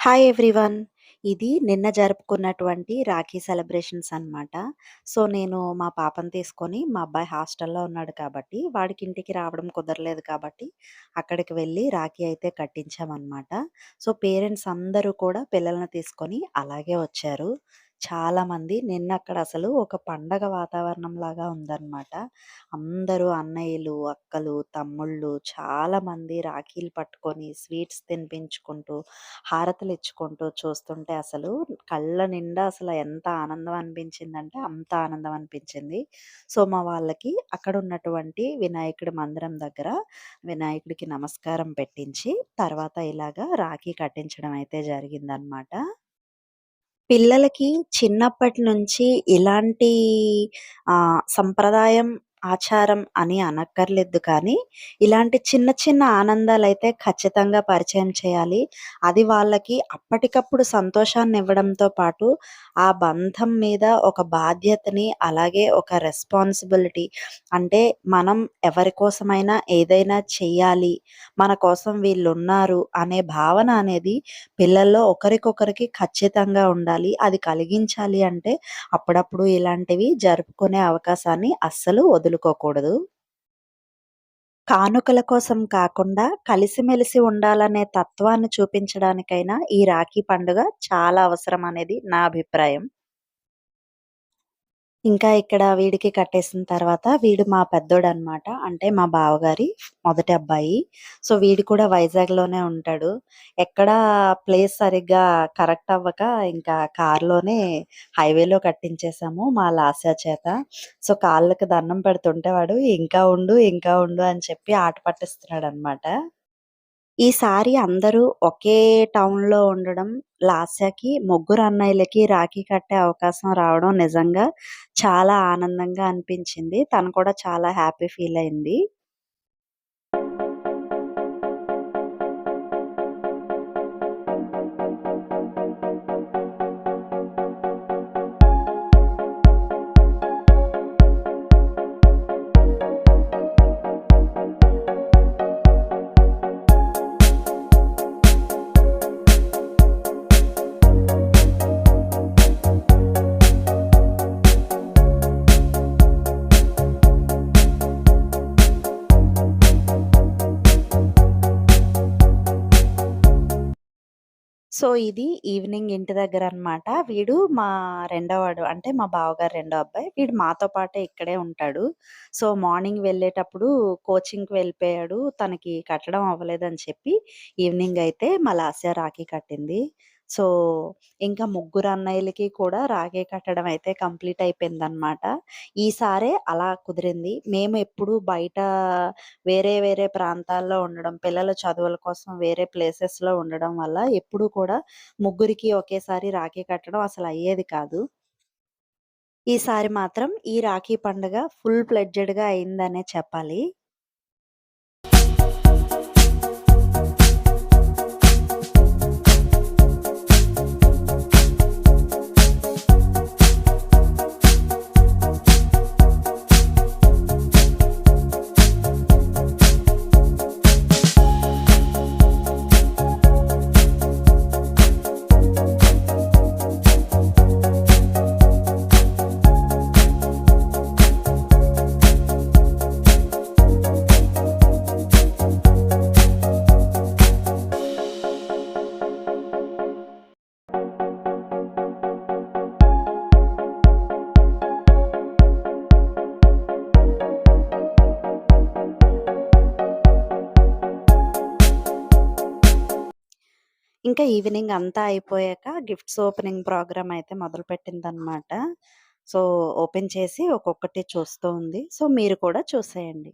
Hi everyone. ఇది నిన్న జరుపుకున్నటువంటి రాఖీ సెలబ్రేషన్స్ అనమాట. సో, నేను మా పాపని తీసుకొని మా అబ్బాయి హాస్టల్‌లో ఉన్నాడు కాబట్టి, వాడికి ఇంటికి రావడం కుదరలేదు కాబట్టి, అక్కడికి వెళ్ళి రాఖీ అయితే కట్టించామన్నమాట సో, పేరెంట్స్ అందరూ కూడా పిల్లల్ని తీసుకొని అలాగే వచ్చారు. చాలామంది నిన్న అక్కడ అసలు ఒక పండగ వాతావరణం లాగా ఉందన్నమాట అందరూ అన్నయ్యలు, అక్కలు, తమ్ముళ్ళు చాలామంది రాఖీలు పట్టుకొని స్వీట్స్ తినిపించుకుంటూ, హారతులిచ్చుకుంటూ చూస్తుంటే అసలు కళ్ళ నిండా అసలు ఎంత ఆనందం అనిపించిందంటే అంత ఆనందం అనిపించింది. సో, మా వాళ్ళకి అక్కడ ఉన్నటువంటి వినాయకుడి మందిరం దగ్గర వినాయకుడికి నమస్కారం పెట్టించి, తర్వాత ఇలాగా రాఖీ కట్టించడం అయితే జరిగిందనమాట. పిల్లలకి చిన్నప్పటి నుంచి ఇలాంటి సంప్రదాయం, ఆచారం అని అనక్కర్లేదు కానీ, ఇలాంటి చిన్న చిన్న ఆనందాలు అయితే ఖచ్చితంగా పరిచయం చేయాలి. అది వాళ్ళకి అప్పటికప్పుడు సంతోషాన్ని ఇవ్వడంతో పాటు, ఆ బంధం మీద ఒక బాధ్యతని, అలాగే ఒక రెస్పాన్సిబిలిటీ అంటే మనం ఎవరి కోసమైనా ఏదైనా చెయ్యాలి, మన కోసం వీళ్ళున్నారు అనే భావన అనేది పిల్లల్లో ఒకరికొకరికి ఖచ్చితంగా ఉండాలి. అది కలిగించాలి అంటే అప్పుడప్పుడు ఇలాంటివి జరుపుకునే అవకాశాన్ని అస్సలు వదులుకోకూడదు. కానుకల కోసం కాకుండా కలిసిమెలిసి ఉండాలనే తత్వాన్ని చూపించడానికైనా ఈ రాఖీ పండుగ చాలా అవసరం అనేది నా అభిప్రాయం. ఇంకా ఇక్కడ వీడికి కట్టేసిన తర్వాత వీడు మా పెద్దోడు అనమాట అంటే మా బావగారి మొదటి అబ్బాయి. సో, వీడు కూడా వైజాగ్‌లోనే ఉంటాడు. ఎక్కడా ప్లేస్ సరిగ్గా కరెక్ట్ అవ్వక ఇంకా కార్‌లోనే హైవేలో కట్టించేసాము మా లాస్య చేత. సో, కాళ్ళకి దండం పెడుతుంటే వాడు ఇంకా ఉండు, ఇంకా ఉండు అని చెప్పి ఆట పట్టిస్తున్నాడు అనమాట ఈసారి అందరూ ఒకే టౌన్‌లో ఉండడం, లాస్యకి ముగ్గురు అన్నయ్యలకి రాఖీ కట్టే అవకాశం రావడం నిజంగా చాలా ఆనందంగా అనిపించింది. తను కూడా చాలా హ్యాపీ ఫీల్ అయింది. సో, ఇది ఈవినింగ్ ఇంటి దగ్గర అనమాట వీడు మా రెండోవాడు అంటే మా బావగారు రెండో అబ్బాయి. వీడు మాతో పాటే ఇక్కడే ఉంటాడు. సో, మార్నింగ్ వెళ్ళేటప్పుడు కోచింగ్‌కి వెళ్ళిపోయాడు. తనకి కట్టడం అవ్వలేదని చెప్పి ఈవినింగ్ అయితే మా లాస్య రాఖీ కట్టింది. సో, ఇంకా ముగ్గురు అన్నయ్యలకి కూడా రాఖీ కట్టడం అయితే కంప్లీట్ అయిపోయింది అనమాట ఈసారే అలా కుదిరింది. మేము ఎప్పుడూ బయట వేరే వేరే ప్రాంతాల్లో ఉండడం, పిల్లల చదువుల కోసం వేరే ప్లేసెస్‌లో ఉండడం వల్ల ఎప్పుడూ కూడా ముగ్గురికి ఒకేసారి రాఖీ కట్టడం అసలు అయ్యేది కాదు. ఈసారి మాత్రం ఈ రాఖీ పండుగ ఫుల్ ప్లెడ్జెడ్‌గా అయిందనే చెప్పాలి. ఇంకా ఈవినింగ్ అంతా అయిపోయాక గిఫ్ట్స్ ఓపెనింగ్ ప్రోగ్రామ్ అయితే మొదలుపెట్టిందనమాట. సో, ఓపెన్ చేసి ఒక్కొక్కటి చూస్తూ ఉంది. సో, మీరు కూడా చూసేయండి.